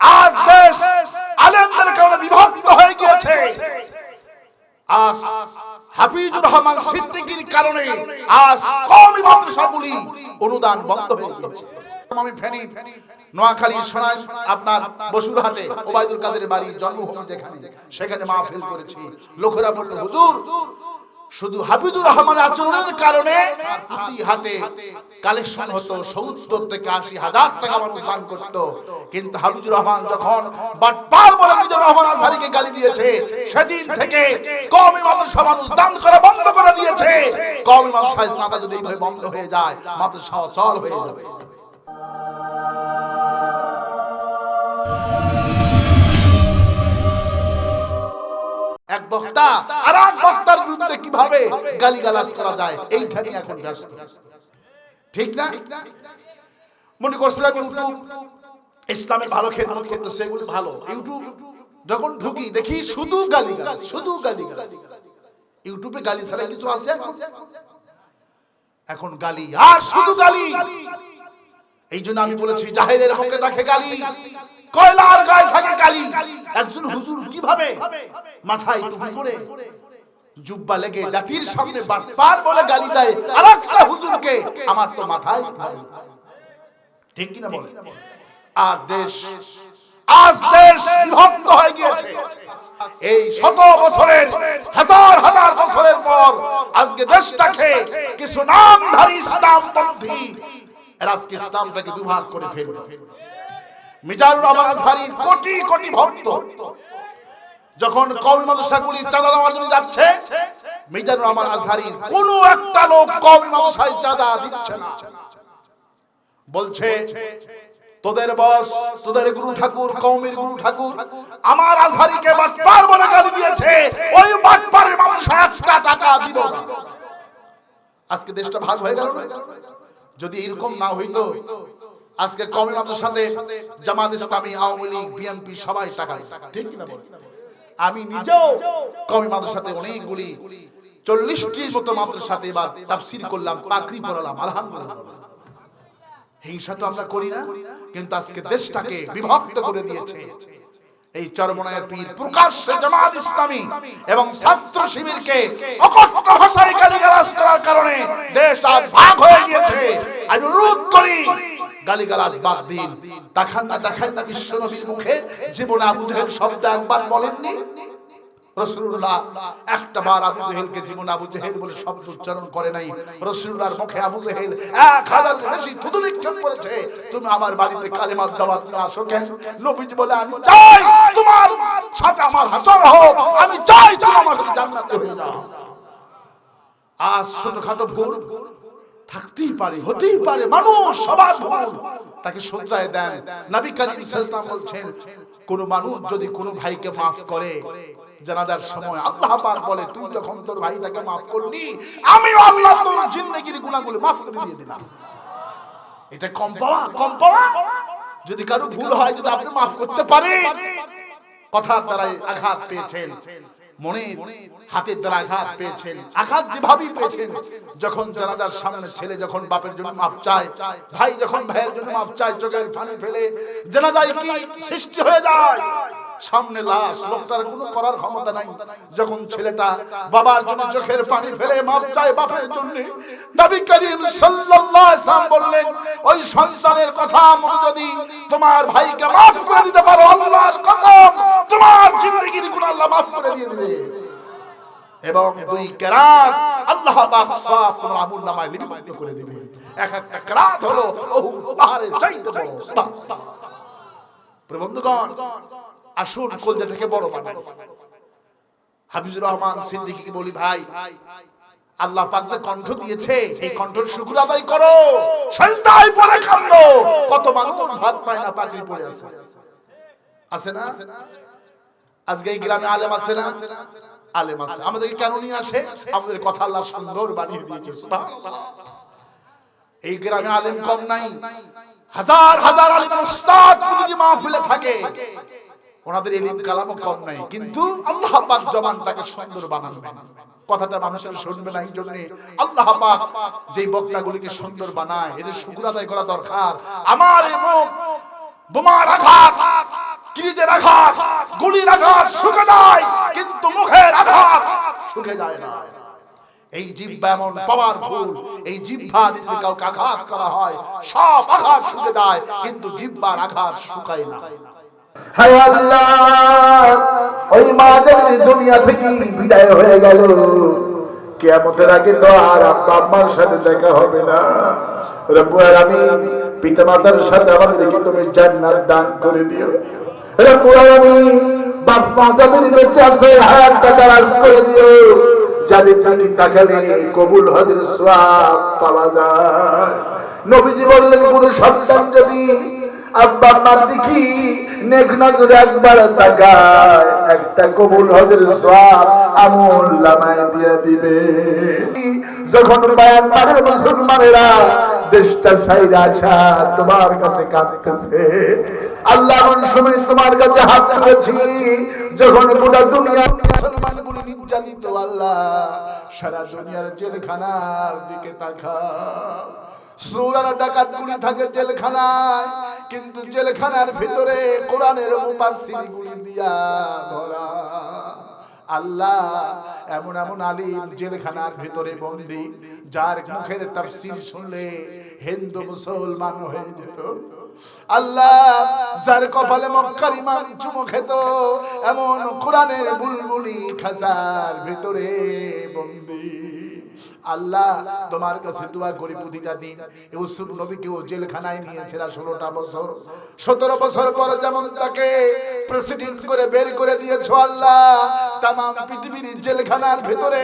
আজ দেশ আলেমদের কারণে বিভক্ত হয়ে গিয়েছে। আজ হাফিজুর রহমান সিদ্দিকীর কারণে আজ কওমি মাদ্রাসাগুলি অনুদান বন্ধ হয়ে গিয়েছে। আমি ফেনী, নোয়াখালী সোনাই আপনার বসুরহাটে ওবায়দুল কাদের বাড়ি জন্মভূমি যেখানে, সেখানে মাহফিল করেছি। লোকেরা বলল, হুজুর শুধু হাফিজুর রহমানের আচরণের কারণে প্রতি হাতে কালেকশন হতো, সত্তর থেকে আশি হাজার টাকা মানুষ দান করত। কিন্তু হাফিজুর রহমান যখন বাটপার বলে হাফিজুর রহমান আজহারিকে গালি দিয়েছে, সেদিন থেকে কওমি মাদ্রাসা মানুষ দান করা বন্ধ করে দিয়েছে। কওমি মাদ্রাসায় চাঁদা যদি এইভাবে বন্ধ হয়ে যায় মাদ্রাসা অচল হয়ে যাবে। বক্তা। আর এক বক্তার বিরুদ্ধে কীভাবে গালিগালাজ করা যায়? এইটা নিয়ে এখন ব্যস্ত। ঠিক না? মনে করছিলাম ইউটিউব ইসলামে ভালো খেদমত করতে সেগুলো ভালো। ইউটিউব যখন ঢুকি দেখি শুধু গালি শুধু গালি ইউটিউবে গালি ছাড়া কিছু আছে এখন? এখন গালি, আর শুধু গালি। এই জন্য আমি বলেছি, জাহেলের মুখে দেখে গালি, কয়লার গায়ে থাকে গালি। একজন হুজুর কীভাবে মাথায় টুপি করে জুব্বা লেগে জাতির সামনে বাটপার বলে গালি দেয় আর একটা হুজুরকে আমার তো মাথায় না। ঠিক কিনা বলে? আজ দেশ আজ দেশ বিভক্ত হয়ে গিয়েছে। এই শত বছরের, হাজার হাজার বছরের পর আজকে দেশটাকে কিছু নামধারী ইসলামপন্থী এরা আজকে ইসলামটাকে দুভাগ করে ফেলবে। মিজানুর রহমান আজহারি কোটি কোটি ভক্ত। যখন কওমি মাদ্রাসাগুলি চাঁদা দেওয়ার জন্য যাচ্ছে, মিজানুর রহমান আজহারি কোনো একটা লোক কওমি মাদ্রাসায় চাঁদা দিচ্ছে না। বলছে, তোদের বস, তোদের গুরু ঠাকুর, কওমের গুরু ঠাকুর, আমার আজহারিকে বাটপার বলে গালি দিয়েছে। ওই বাটপারের মানুষ একটা টাকা দিব আজকে দেশটা ভাগ হয়ে গেল না? যদি এরকম না হইতো আজকে কওমি মাদ্রাসাতে জামাত ইসলামী আওয়ামী লীগ বিএনপি সবাই টাকা ঠিক কিনা বল? আমি নিজেও কওমি মাদ্রাসাতে অনেকগুলি চল্লিশটির মতো মাদ্রাসাতে এবার তাফসির করলাম পাকড়ি পড়ালাম আলহামদুলিল্লাহ। হিংসা তো আমরা করি না কিন্তু আজকে দেশটাকে বিভক্ত করে দিয়েছে। এই চরমনায়ের পীর প্রকাশ্যে জামাত ইসলামী এবং ছাত্র শিবিরকে অকথ্য ভাষায় গালিগালাজ করার কারণে দেশ আজ ভাগ হয়ে গিয়েছে। আমি অনুরোধ করি, গালিগালাজ বাদ দিন। দেখান না দেখান না বিশ্ব নবীর মুখে। জীবনে আবু জাহেল শব্দ একবার বলেননি। রসুল্লাহ, একটা বার আবু জেহেলকে জীবন আবু জেহেল বলে শব্দ উচ্চারণ করে নাই। রসুল্লাহর মুখে আবু জেহেল এক হাজার বেশি তুমি আমার বাড়িতে কালেমার দাওয়াত আসো কেন? নবীজি বলে, আমি চাই তোমার সাথে আমি চাই তুমি আমার সাথে হয়ে যাও। আজ ছোটখাটো ভুল। থাকতেই পারে, হতেই পারে, মানুষ সবার তাকে শুধরায় দেন। নবী করিম আলাইহি বলছেন, কোন মানুষ যদি কোন ভাইকে মাফ করে, জানাজার সময় আল্লাহ পাক বলে, তুই যখন তোর ভাইটাকে মাফ করলি আমি আল্লাহ তোর জিন্দেগির গুনাহগুলো মাফ করে দিয়ে দিলাম। এটা কম পাওয়া কম পাওয়া। যদি কারও ভুল হয়, যদি আপনি মাফ করতে পারেন। কথার দ্বারাই আঘাত পেয়েছেন। মনে হাতের দ্বারা আঘাত পেয়েছেন। আঘাত যেভাবেই পেয়েছেন যখন জানাজার সামনে ছেলে যখন বাপের জন্য মাপ চায়, ভাই যখন ভাইয়ের জন্য মাপ চায়, চোখের ফানে ফেলে, জানাজায় কি সৃষ্টি হয়ে যায়? সামনে লাশ, লোকটার কোনো করার ক্ষমতা নাই। যখন ছেলেটা বাবার জন্য চোখের পানি ফেলে মাপ চায় বাপের জন্য, নবী করিম সাল্লাল্লাহু আলাইহি বললেন, ওই সন্তানের কথা মতো যদি তোমার ভাইকে মাফ করে দিতে পারো, আল্লাহর কসম, তোমার জিন্দেগির গুনাহ আল্লাহ মাফ করে দিয়ে দিবে। এবং দুই কেরাত আল্লাহ পাক সওয়াব তোমার আমল নামায় লিপিবদ্ধ করে দিবে। এক একটা কেরাত হলো ওহু পাহাড়ের চাইতে বড় প্রবন্ধগণ আসুন, কলজাটাকে বড় বানাই। হাফিজুর রহমান সিদ্দিকীকে বলি, ভাই, আল্লাহ পাক যে কণ্ঠ দিয়েছে, এই কণ্ঠের শুকর আদায় করো। সেজদায় পড়ে কাঁদলো কত মানুষ ভাত পায় না, পাগড়ি পড়ে আছে। আছে না? আজকে এই গ্রামে আলেম আছে না? আলেম আছে। আমাদেরকে কেন নিয়ে আসে? আমাদের কথা আল্লাহ সুন্দর বানিয়ে দিয়েছে। এই গ্রামে আলেম কম নাই। হাজার হাজার আলেম উস্তাদ প্রতিটি মাহফিলে থাকে। ওনাদের এলিম কালামও কম নাই, কিন্তু আল্লাহ পাক জবানটাকে সুন্দর বানাবেন কথাটা মানুষের শুনবে না এই জন্য আল্লাহ পাক যেই বক্তাগুলিকে সুন্দর বানায়, এদের শুকুর আদায় করা দরকার। আমার এই মুখ, বোমার আঘাত ব্রিজের আঘাত, গুলির আঘাত শুকে যায়, কিন্তু মুখের আঘাত শুকে যায় না। এই জিহ্বা এমন পাওয়ারফুল এই জিহ্বা যদি কাউকে আঘাত করা হয়, সব আঘাত শুকে যায়, কিন্তু জিহ্বার আঘাত শুকায় না। হায় আল্লাহ, ওই মা যদি দুনিয়া থেকে বিদায় হয়ে গেল। কেয়ামতের আগে তো আর আব্বা আম্মার সাথে দেখা হবে না। আলামিন পিতা মাতার সাথে আমাদেরকে তুমি জান্নাত দান করে দিও। আলামিন বাপ মা যাদের বেঁচে আছে করে দিও। যাদের তাকালে কবুল পাওয়া যায়। নবীজি বললেন, কোন সন্তান যদি আব্বা মার দেখি নেক নজরে একবার তাকায়, একটা কবুল হজের সওয়াব আমল লামায় দিয়ে দিবে। যখন বায়ান মারে মুসলমানেরা দেশটা সাইরা আসা তোমার কাছে কাঁদতেছে, আল্লাহ এমন সময় তোমার কাছে হাত তুলেছি, যখন গোটা দুনিয়া মুসলমানগুলো নির্যাতিত, আল্লাহ সারা দুনিয়ার জেলখানার দিকে তাকাও। সুরার ডাকাত থাকে জেলখানায় কিন্তু জেলখানার ভিতরে কোরআনের মুফাসসির গুলি দিয়া ভরা। আল্লাহ এমন এমন আলিম জেলখানার ভিতরে বন্দি, যার মুখের তাফসীর শুনলে হিন্দু মুসলমান হয়ে যেত। আল্লাহ যার কপালে মক্কার ইমাম চুমো খেত, এমন কোরআনের বুলবুলি খাসার ভিতরে বন্দি। আল্লাহ তোমার কাছে দোয়া করি প্রতিটা দিন। ইউসুফ নবীকে ও জেলখানায় নিয়েছিল ষোলোটা বছর, সতেরো বছর পর যেমন তাকে প্রেসিডেন্ট করে বের করে দিয়েছ আল্লাহ তাম পৃথিবীর জেলখানার ভিতরে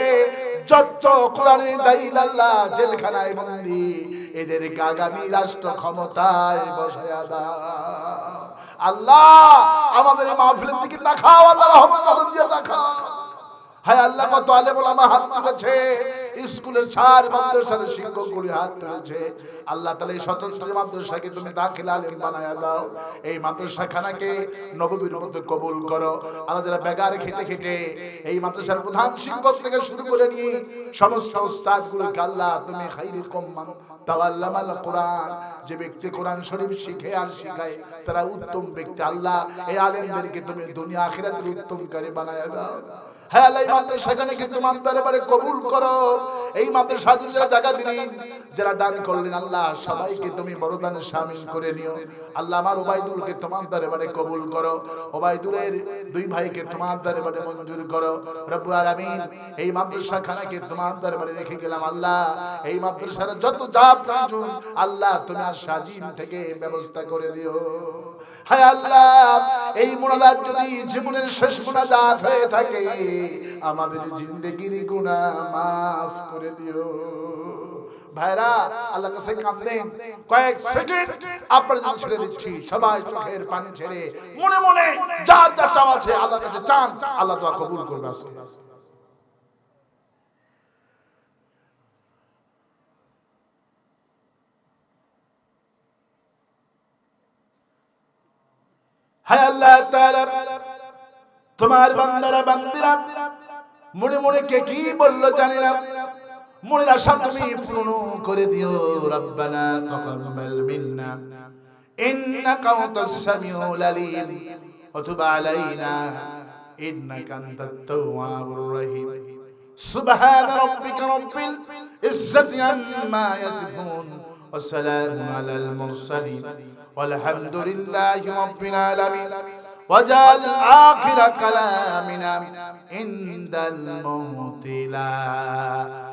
কোরআনের দাইল আল্লাহ জেলখানায় আগামী রাষ্ট্র ক্ষমতায় বসায়া দাও। আল্লাহ, আমাদের মাহফিলের দিকে তাকাও, আল্লাহ রহমত দিয়ে তাকাও। হায় আল্লাহ, কত আলেম ওলামা হাত তুলেছে। স্কুলের ছাড় মাদ্রাসার শিক্ষকগুলি হাত তুলেছে আল্লাহ তাআলা এই স্বতন্ত্র মাদ্রাসাকে তুমি দাখিল আলেম বানায়া দাও। এই মাদ্রাসাখানাকে নববীর মধ্যে কবুল করো। আল্লাহ যারা বেগার খেটে খেটে এই মাদ্রাসার প্রধান শিক্ষক থেকে শুরু করে নিয়ে সমস্ত উস্তাদগুলোকে আল্লাহ তুমি খাইরুকুম মান তাআল্লামাল কোরআন, যে ব্যক্তি কোরআন শরীফ শিখে আর শিখায়, তারা উত্তম ব্যক্তি। আল্লাহ এই আলেমদেরকে তুমি দুনিয়া আখিরাতের উত্তম করে বানায়া দাও। আল্লাহ, এই কবুল করো। এই মাদ্রাসা যারা জায়গা দিলেন, যারা দান করলেন সবাইকে তুমি বড়দানে শামিল করে নিও। আল্লাহ আমার ওবাইদুলকে তোমার দরবারে কবুল করো। ওবাইদুলের দুই ভাইকে তোমার দরবারে মঞ্জুর করো। রব্বুল আলামিন, এই মাদ্রাসাখানাকে তোমার দরবারে রেখে গেলাম আল্লাহ। এই মাদ্রাসার যত যা প্রয়োজন, আল্লাহ তুমি আর সাজিম থেকে ব্যবস্থা করে দিও। হায় আল্লাহ, এই মোনাজাত যদি জীবনের শেষ মোনাজাত হয়ে থাকে, আমাদের জিন্দগির গুনাহ মাফ করে দিও। ভাইরা আল্লাহ কাছে কাঁদলেন কয়েক সেকেন্ড আপনার জন্য ছেড়ে দিচ্ছি। সবাই চোখের পানি ছেড়ে, মনে মনে যার যা চাওয়া আছে আল্লাহর কাছে চান, আল্লাহ দোয়া কবুল করবে আল্লাহ তাআলা, তোমার বান্দারা, বান্দিরা, মনে মনে কে কি বলল জানি মনের আশা তুমি পূর্ণ করে দিও রব্বানা তাকাব্বাল মিন্না ইন্নাকা আনতাস সামিউল আলিম ওয়া তুব আলাইনা ইন্নাকা আনতাত তাওয়াবুর রহিম সুবহান রাব্বিকা রাব্বিল ইজ্জাতি আম্মা ইয়াসিফুন وسلام على المرسلين والحمد لله رب العالمين وجعل آخر كلامنا عند الموت لا